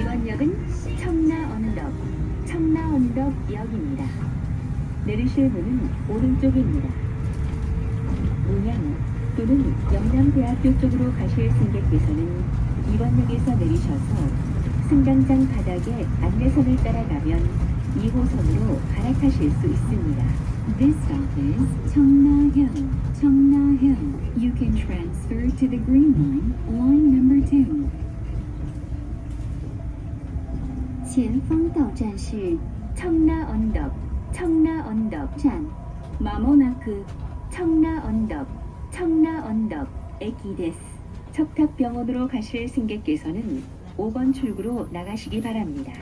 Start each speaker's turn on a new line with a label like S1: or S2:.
S1: 이번 역은 청라 언덕, 청라 언덕 역입니다. 내리실 문은 오른쪽입니다. 문양 또는 영남대학교 쪽으로 가실 승객께서는 이번 역에서 내리셔서 승강장 바닥에 안내선을 따라가면 2호선으로 갈아타실 수 있습니다. This stop is 청라현, 청라현. You can transfer to the green line, line number 2. 前方到站是 청라 언덕, 청라 언덕 站. 마모나크 청라 언덕, 청라 언덕 에기데스. 척탑병원으로 가실 승객께서는 5번 출구로 나가시기 바랍니다.